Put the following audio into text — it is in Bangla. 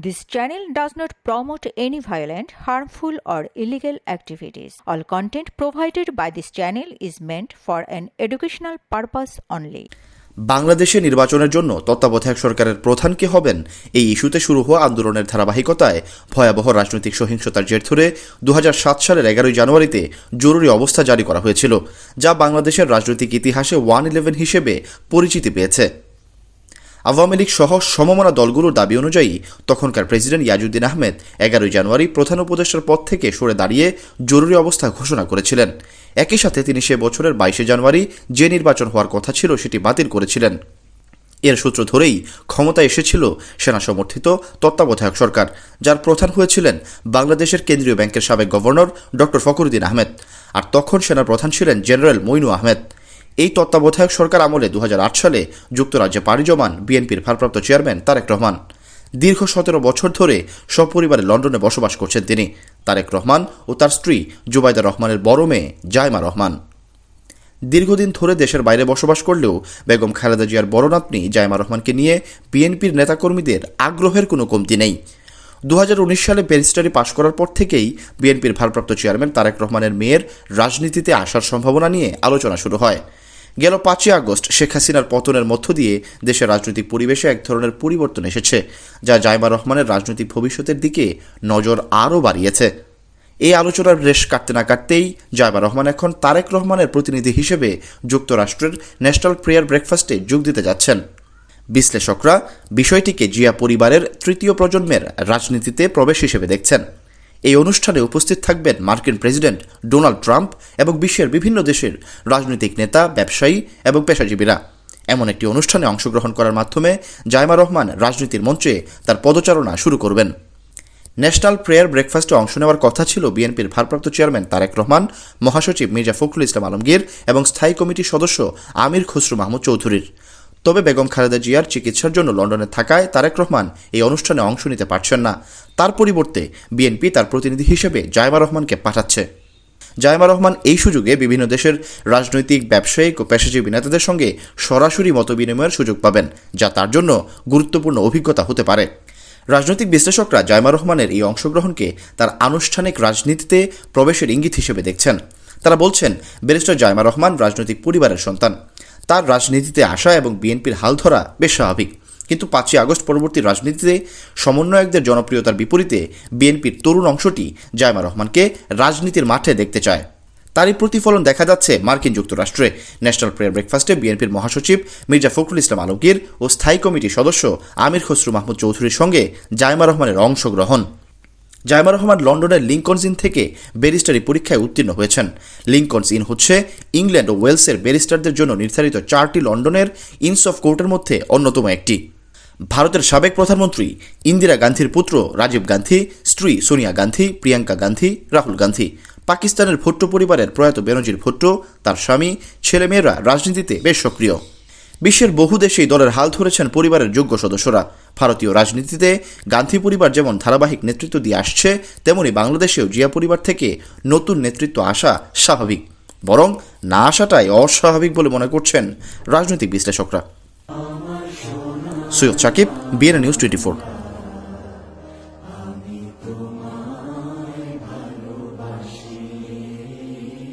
This channel does not promote any violent, harmful, or illegal activities. All content provided by this channel is meant for an educational purpose only. বাংলাদেশে নির্বাচনের জন্য তত্ত্বাবধায়ক সরকারের প্রধান কে হবেন এই ইস্যুতে শুরু হওয়া আন্দোলনের ধারাবাহিকতায় ভয়াবহ রাজনৈতিক সহিংসতার জের ধরে দু হাজার সাত সালের এগারোই জানুয়ারিতে জরুরি অবস্থা জারি করা হয়েছিল যা বাংলাদেশের রাজনৈতিক ইতিহাসে ওয়ান ইলেভেন হিসেবে পরিচিতি পেয়েছে আওয়ামী লীগ সহ সমমনা দলগুলোর দাবি অনুযায়ী তখনকার প্রেসিডেন্ট ইয়াজুদ্দিন আহমেদ এগারোই জানুয়ারি প্রধান উপদেষ্টার পদ থেকে সরে দাঁড়িয়ে জরুরি অবস্থা ঘোষণা করেছিলেন। একই সাথে তিনি সে বছরের বাইশে জানুয়ারি যে নির্বাচন হওয়ার কথা ছিল সেটি বাতিল করেছিলেন। এর সূত্র ধরেই ক্ষমতা এসেছিল সেনা সমর্থিত তত্ত্বাবধায়ক সরকার, যার প্রধান হয়েছিলেন বাংলাদেশের কেন্দ্রীয় ব্যাংকের সাবেক গভর্নর ডক্টর ফখরুদ্দিন আহমেদ। আর তখন সেনা প্রধান ছিলেন জেনারেল মইনু আহমেদ। এই তত্ত্বাবধায়ক সরকার আমলে দু হাজার আট সালে যুক্তরাজ্যে পাড়ি জমান বিএনপির ভারপ্রাপ্ত চেয়ারম্যান তারেক রহমান। দীর্ঘ সতেরো বছর ধরে সপরিবারে লন্ডনে বসবাস করছেন তিনি। তারেক রহমান ও তার স্ত্রী জুবাইদা রহমানের বড় মেয়ে জায়মা রহমান। দীর্ঘদিন ধরে দেশের বাইরে বসবাস করলেও বেগম খালেদা জিয়ার বড় নাতনি জায়মা রহমানকে নিয়ে বিএনপির নেতাকর্মীদের আগ্রহের কোনো কমতি নেই। দু হাজার উনিশ সালে ব্যারিস্টারি পাশ করার পর থেকেই বিএনপির ভারপ্রাপ্ত চেয়ারম্যান তারেক রহমানের মেয়ের রাজনীতিতে আসার সম্ভাবনা নিয়ে আলোচনা শুরু হয়। গেল পাঁচই আগস্ট শেখ হাসিনার পতনের মধ্য দিয়ে দেশের রাজনৈতিক পরিবেশে এক ধরনের পরিবর্তন এসেছে, যা জাইমা রহমানের রাজনৈতিক ভবিষ্যতের দিকে নজর আরও বাড়িয়েছে। এই আলোচনার রেশ কাটতে না কাটতেই জায়মা রহমান এখন তারেক রহমানের প্রতিনিধি হিসেবে যুক্তরাষ্ট্রের ন্যাশনাল প্রেয়ার ব্রেকফাস্টে যোগ দিতে যাচ্ছেন। বিশ্লেষকরা বিষয়টিকে জিয়া পরিবারের তৃতীয় প্রজন্মের রাজনীতিতে প্রবেশ হিসেবে দেখছেন। এই অনুষ্ঠানে উপস্থিত থাকবেন মার্কিন প্রেসিডেন্ট ডোনাল্ড ট্রাম্প এবং বিশ্বের বিভিন্ন দেশের রাজনৈতিক নেতা, ব্যবসায়ী এবং পেশাজীবীরা। এমন একটি অনুষ্ঠানে অংশগ্রহণ করার মাধ্যমে জায়মা রহমান রাজনীতির মঞ্চে তার পদচারণা শুরু করবেন। ন্যাশনাল প্রেয়ার ব্রেকফাস্টে অংশ নেওয়ার কথা ছিল বিএনপির ভারপ্রাপ্ত চেয়ারম্যান তারেক রহমান, মহাসচিব মির্জা ফখরুল ইসলাম আলমগীর এবং স্থায়ী কমিটির সদস্য আমির খসরু মাহমুদ চৌধুরীর। তবে বেগম খালেদা জিয়ার চিকিৎসার জন্য লন্ডনে থাকায় তারেক রহমান এই অনুষ্ঠানে অংশ নিতে পারছেন না। তার পরিবর্তে বিএনপি তার প্রতিনিধি হিসেবে জায়মা রহমানকে পাঠাচ্ছে। জায়মা রহমান এই সুযোগে বিভিন্ন দেশের রাজনৈতিক, ব্যবসায়িক ও পেশাজীবী নেতাদের সঙ্গে সরাসরি মতবিনিময়ের সুযোগ পাবেন, যা তার জন্য গুরুত্বপূর্ণ অভিজ্ঞতা হতে পারে। রাজনৈতিক বিশ্লেষকরা জায়মা রহমানের এই অংশগ্রহণকে তার আনুষ্ঠানিক রাজনীতিতে প্রবেশের ইঙ্গিত হিসেবে দেখছেন। তারা বলছেন, ব্যারিস্টার জায়মা রহমান রাজনৈতিক পরিবারের সন্তান। তার রাজনীতিতে আসা এবং বিএনপির হাল ধরা বেশ স্বাভাবিক। কিন্তু পাঁচই আগস্ট পরবর্তী রাজনীতিতে সমন্বয়কদের জনপ্রিয়তার বিপরীতে বিএনপির তরুণ অংশটি জায়মা রহমানকে রাজনীতির মাঠে দেখতে চায়। তারই প্রতিফলন দেখা যাচ্ছে মার্কিন যুক্তরাষ্ট্রে। ন্যাশনাল প্রেয়ার ব্রেকফাস্টে বিএনপির মহাসচিব মির্জা ফখরুল ইসলাম আলমগীর ও স্থায়ী কমিটির সদস্য আমির খসরু মাহমুদ চৌধুরীর সঙ্গে জায়মা রহমানের অংশগ্রহণ। জায়মা রহমান লন্ডনের লিঙ্কনস ইন থেকে ব্যারিস্টারি পরীক্ষায় উত্তীর্ণ হয়েছেন। লিঙ্কনস ইন হচ্ছে ইংল্যান্ড ও ওয়েলসের ব্যারিস্টারদের জন্য নির্ধারিত চারটি লন্ডনের ইনস অফ কোর্টের মধ্যে অন্যতম একটি। ভারতের সাবেক প্রধানমন্ত্রী ইন্দিরা গান্ধীর পুত্র রাজীব গান্ধী, স্ত্রী সোনিয়া গান্ধী, প্রিয়াঙ্কা গান্ধী, রাহুল গান্ধী। পাকিস্তানের ভুট্টো পরিবারের প্রয়াত বেনজির ভুট্টো, তার স্বামী, ছেলেমেয়েরা রাজনীতিতে বেশ সক্রিয়। বিশ্বের বহু দেশেই দলের হাল ধরেছেন পরিবারের যোগ্য সদস্যরা। ভারতীয় রাজনীতিতে গান্ধী পরিবার যেমন ধারাবাহিক নেতৃত্ব দিয়ে আসছে, তেমনি বাংলাদেশেও জিয়া পরিবার থেকে নতুন নেতৃত্ব আসা স্বাভাবিক। বরং না আসাটাই অস্বাভাবিক বলে মনে করছেন রাজনৈতিক বিশ্লেষকরা। Syed Sakib BNA news twenty